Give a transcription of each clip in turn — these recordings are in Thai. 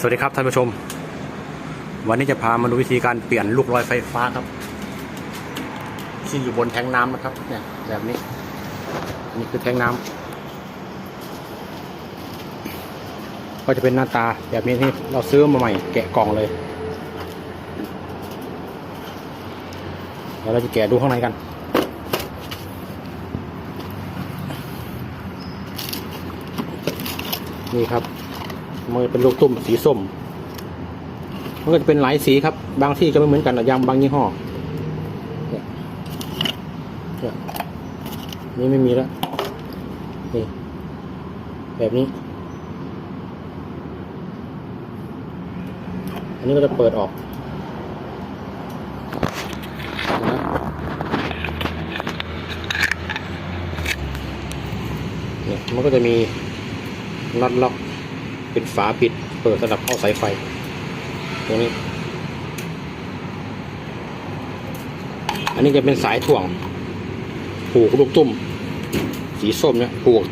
สวัสดีครับท่านผู้ชม วันนี้จะพามาดูวิธีการเปลี่ยนลูกลอยไฟฟ้าครับ ที่อยู่บนแทงน้ำนะครับ เนี่ยแบบนี้ นี่คือแทงน้ำก็จะเป็นหน้าตาแบบนี้ที่เราซื้อมาใหม่ แกะกล่องเลยเดี๋ยวเราจะแกะดูข้างในกันนี่ครับ มันเป็นลูกตุ้มสีส้ม มันก็จะเป็นหลายสีครับ บางที่ก็ไม่เหมือนกันนะยางบางยี่ห้อเนี่ยนี่ไม่มีแล้วนี่แบบนี้ อันนี้ก็จะเปิดออกนะเนี่ยมันก็จะมีน็อตล็อก เป็นฝาปิด เปิดสำหรับเข้าสายไฟ ตรงนี้ อันนี้จะเป็นสายถ่วง ผูกลูกตุ้ม สีส้มเนี่ยผูก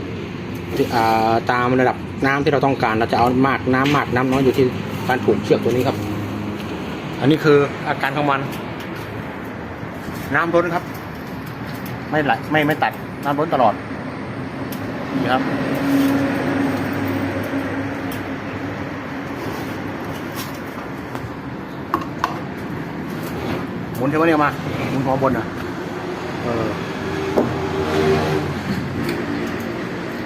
ตามระดับน้ำที่เราต้องการ เราจะเอามากน้ำมากน้ำน้อยอยู่ที่การผูกเชือกตัวนี้ครับ อันนี้คืออาการของมัน น้ำล้นครับ ไม่ไหลไม่ไม่ตัดน้ำล้นตลอดนี่ครับ หมุนเทวเนี่ยมาหมุนหัวบนอะเออ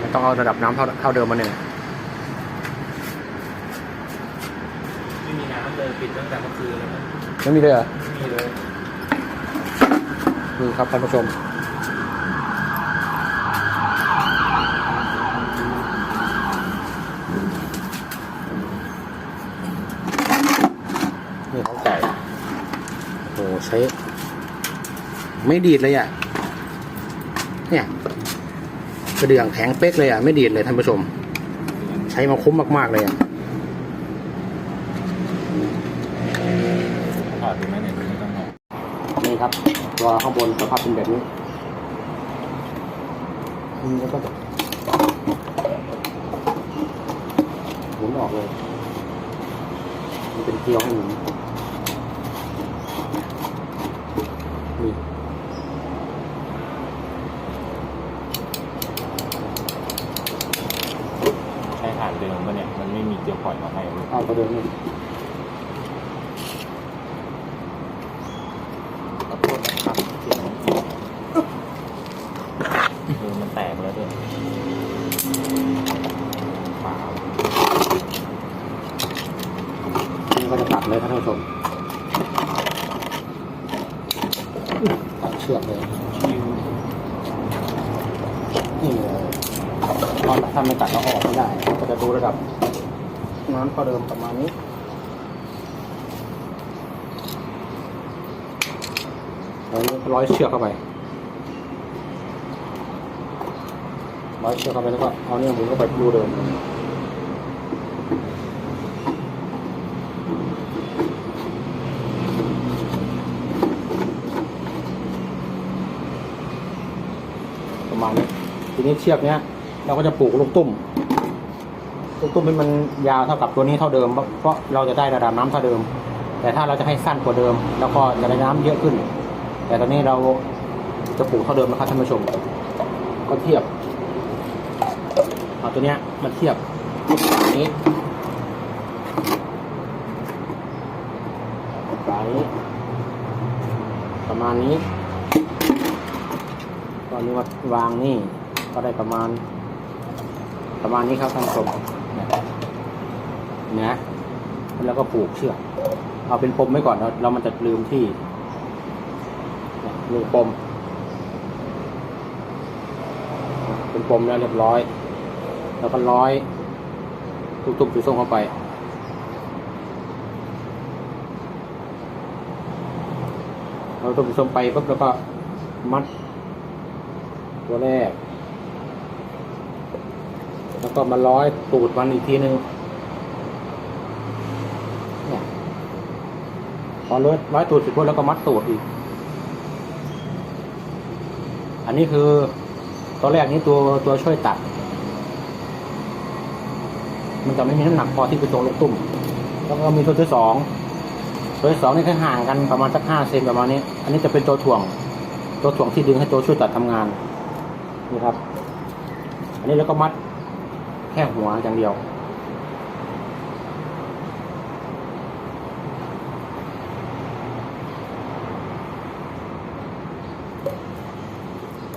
มันต้องเอาระดับน้ำเท่าเท่าเดิมมาเนี่ยไม่มีน้ำเลยปิดตั้งแต่เมื่อคืนแล้วนะไม่มีเลยเหรอไม่มีเลยนี่ครับท่านผู้ชมนี่ของเก่าโอ้โหใช้ ไม่ดีดเลยอะ เนี่ยกระเดื่องแข็งเป๊กเลยอะ ไม่ดีดเลยท่านผู้ชม ใช้มาคุ้มมากๆเลยอะถอดดูไหมเนี่ยไม่ต้องถอดนี่ครับตัวข้างบนสภาพเป็นแบบนี้มแล้วก็จะหมุนออกเลย มันเป็นเกลียวให้หมุนนี่ ใช้ฐานเดิมปะเนี่ย มัน ไม่มีเกลียวปล่อยมาให้เลยเอาตัวเดิมนี่ขอโทษนะครับเสียงมันอีกเออมันแตกแล้วด้วยเปล่านี่ก็จะตัดเลยครับท่านผู้ชมตัดเชือกเลยชิวนี่เลยตอนถ้าไม่ตัดเราออกไม่ได้เราก็จะดูระดับ น้ำก็เดิมประมาณนี้แล้วร้อยเชือกเข้าไป ร้อยเชือกเข้าไปแล้วก็เอาเนี่ยหมุนเข้าไปรูเดิมประมาณนี้ทีนี้เชือกเนี้ยเราก็จะปลูกลูกตุ้ม ตุ้มให้มันยาวเท่ากับตัวนี้เท่าเดิมเพราะเราจะได้ระดับน้ำเท่าเดิม แต่ถ้าเราจะให้สั้นกว่าเดิม แล้วก็จะได้น้ำเยอะขึ้น แต่ตอนนี้เราจะปลูกเท่าเดิมนะครับท่านผู้ชม ก็เทียบเอาตัวเนี้ยมาเทียบนี้สายนี้ประมาณนี้ตอนนี้วาวางนี่ก็ได้ประมาณประมาณนี้ครับท่านผู้ชม นะแล้วก็ผูกเชือกเอาเป็นปมไว้ก่อนเราเรามันจะลืมที่ลืมปม เป็นปมแล้วเรียบร้อย แล้วก็ร้อยตุ้มๆสีส้มเข้าไปเราตุ้มสีส้มไปปุ๊บแล้วก็มัด ตัวแรก แล้วก็มาร้อยตูดมันอีกทีหนึ่งเนี่ย พอร้อยร้อยตูดเสร็จปุ๊บแล้วก็มัดตูดอีก อันนี้คือตัวแรกนี้ตัวตัวช่วยตัด มันจะไม่มีน้ำหนักพอที่ไปตรงลูกตุ้มแล้วก็มีตัวที่สองตัวที่สองนี่แค่ห่างกันประมาณสักห้าเซนประมาณนี้ อันนี้จะเป็นตัวถ่วง ตัวถ่วงที่ดึงให้ตัวช่วยตัดทำงานนี่ครับ อันนี้แล้วก็มัดแค่หัวอย่างเดียว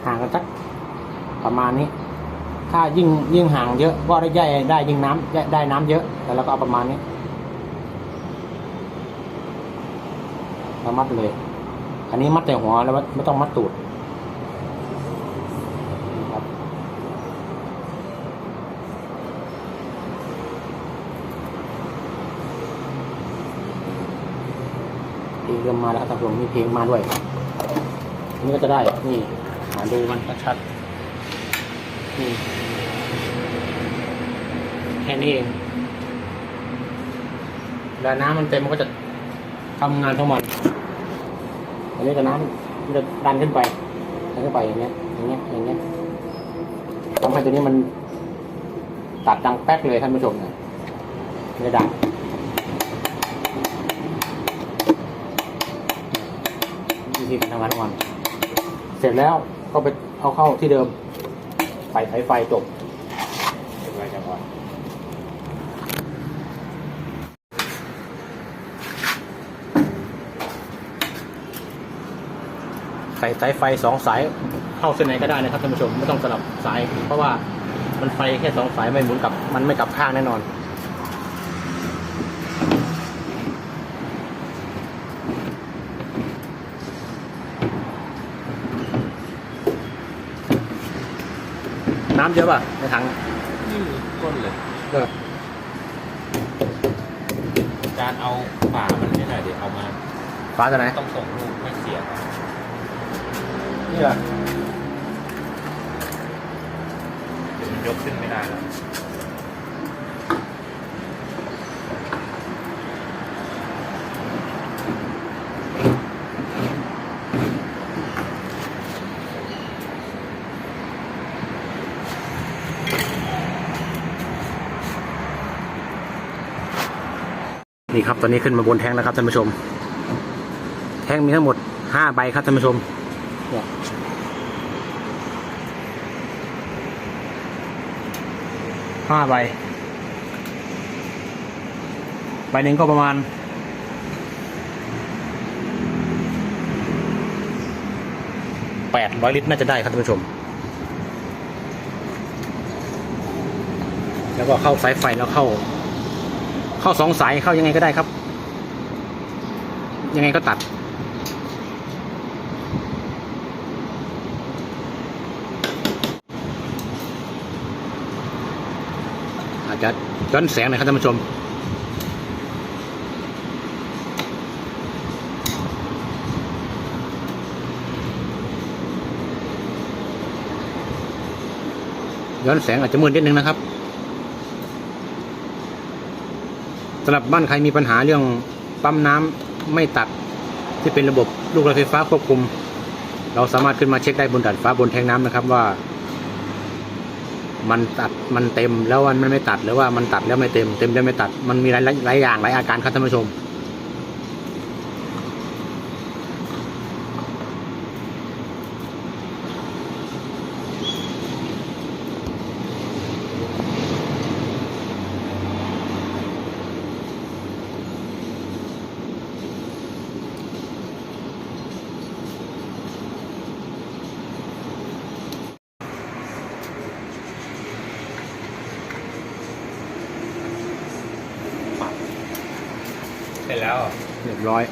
ห่างกันสัก ประมาณนี้ ถ้ายิ่งยิ่งห่างเยอะก็ได้ได้ได้ยิ่งน้ำได้ได้น้ำเยอะแต่เราก็เอาประมาณนี้เรามัดเลย อันนี้มัดแต่หัวแล้วไม่ต้องมัดตูดนี่เริ่มมาแล้วครับผมมีเพลงมาด้วยนนี้ก็จะได้ นี่ มาดูมันชัด นี่แค่นี้เองแล้วน้ำมันเต็มมันก็จะทำงานทั้งมันอันนี้ก็น้ำมันจะดันขึ้นไปดันขึ้นไปอย่างเงี้ยอย่างเงี้ยอย่างเงี้ยทำให้ตัวนี้มันตัดดังแป๊กเลยท่านผู้ชมเนี่ยไม่ด้ดังวิธีการทำงานของมันเสร็จแล้วก็ไปเอาเข้าที่เดิม ใส่สายไฟจบเก็บไว้จะก่อนใส่สายไฟสองสายเข้าเส้นไหนก็ได้นะครับท่านผู้ชมไม่ต้องสลับสาย เพราะว่ามันไฟแค่สองสายไม่หมุนกลับมันไม่กลับข้างแน่นอน น้ำเยอะป่ะในถังไม่มีก้นเลยเออการเอาป่ามันนี่หน่อยเดี๋ยวเอามาฟ้าตัวไหนต้องส่งรูปไม่เสียนี่แหละเดี๋ยวมันยกขึ้นไม่ได้แล้ว นี่ครับตอนนี้ขึ้นมาบนแทงแล้วครับท่านผู้ชม แทงมีทั้งหมดห้าใบครับท่านผู้ชมห้าใบ ใบหนึ่งก็ประมาณแปดร้อยลิตรน่าจะได้ครับท่านผู้ชม แล้วก็เข้าสายไฟแล้วเข้า เข้าสองสายเข้ายังไงก็ได้ครับ ยังไงก็ตัด อาจจะย้อนแสงหน่อยครับท่านผู้ชมย้อนแสงอาจจะมืดนิดนึงนะครับ สำหรับบ้านใครมีปัญหาเรื่องปั๊มน้ำไม่ตัดที่เป็นระบบลูกระไฟฟ้าควบคุม เราสามารถขึ้นมาเช็คได้บนดาดฟ้าบนแทงน้ำนะครับว่า มันตัดมันเต็มแล้วมันไม่ตัดหรือว่ามันตัดแล้วไม่เต็มเต็มแล้วไม่ตัดมันมีหลายหลายอย่างหลายอาการครับท่านผู้ชม สร็จแล้ว เรียบร้อย